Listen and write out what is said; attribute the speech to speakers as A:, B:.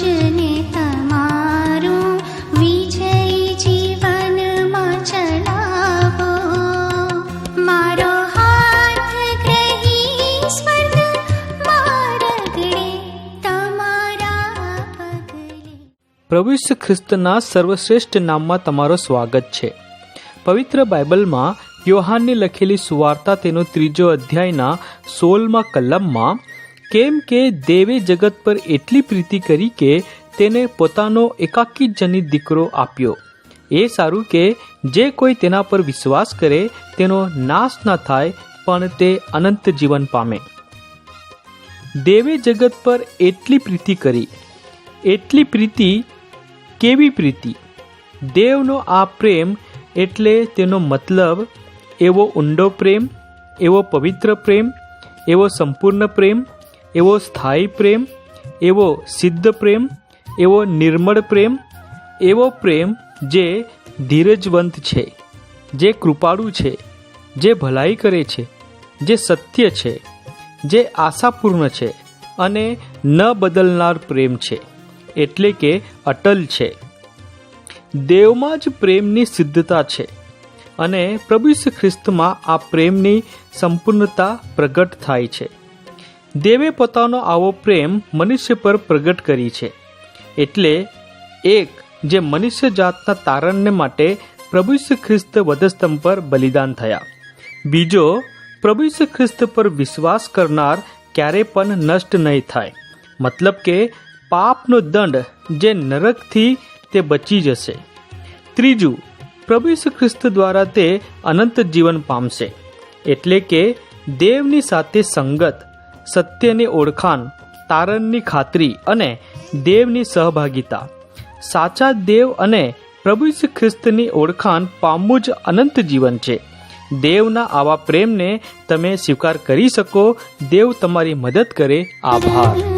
A: પૂજને પ્રભુ ખ્રિસ્તના સર્વશ્રેષ્ઠ નામમાં તમારો સ્વાગત છે. પવિત્ર બાઇબલમાં યોહાનની લખેલી સુવાર્તા તેનો ત્રીજો અધ્યાયના સોલમાં કલમમાં કેમ કે દેવે જગત પર એટલી પ્રીતિ કરી કે તેને પોતાનો એકાકી જનિત દીકરો આપ્યો. એ સારું કે જે કોઈ તેના પર વિશ્વાસ કરે તેનો નાશ ના થાય, પણ તે અનંત જીવન પામે. દેવે જગત પર એટલી પ્રીતિ કરી. એટલી પ્રીતિ કેવી પ્રીતિ? દેવનો આ પ્રેમ એટલે તેનો મતલબ એવો ઊંડો પ્રેમ, એવો પવિત્ર પ્રેમ, એવો સંપૂર્ણ પ્રેમ એવો સ્થાયી પ્રેમ, એવો સિદ્ધ પ્રેમ, એવો નિર્મળ પ્રેમ, એવો પ્રેમ જે ધીરજવંત છે, જે કૃપાળુ છે, જે ભલાઈ કરે છે, જે સત્ય છે, જે આશાપૂર્ણ છે અને ન બદલનાર પ્રેમ છે, એટલે કે અટલ છે. દેવમાં જ પ્રેમની સિદ્ધતા છે અને પ્રભુ ખ્રિસ્તમાં આ પ્રેમની સંપૂર્ણતા પ્રગટ થાય છે. દેવે પોતાનો આવો પ્રેમ મનુષ્ય પર પ્રગટ કરી છે. એટલે એક, જે મનુષ્ય જાતના તારણને માટે પ્રભુ ઈસુ ખ્રિસ્ત વધસ્તંભ પર બલિદાન થયા. બીજો, પ્રભુ ઈસુ ખ્રિસ્ત પર વિશ્વાસ કરનાર ક્યારે પણ નષ્ટ નહીં થાય. મતલબ કે પાપનો દંડ જે નરકથી તે બચી જશે. ત્રીજું, પ્રભુ ઈસુ ખ્રિસ્ત દ્વારા તે અનંત જીવન પામશે. એટલે કે દેવની સાથે સંગત સત્યની ઓળખાણ, તારણની ખાતરી અને દેવની સહભાગિતા. સાચા દેવ અને પ્રભુ શ્રી ખ્રિસ્તની ઓળખાણ પામવું જ અનંત જીવન છે. દેવના આવા પ્રેમને તમે સ્વીકાર કરી શકો, દેવ તમારી મદદ કરે. આભાર.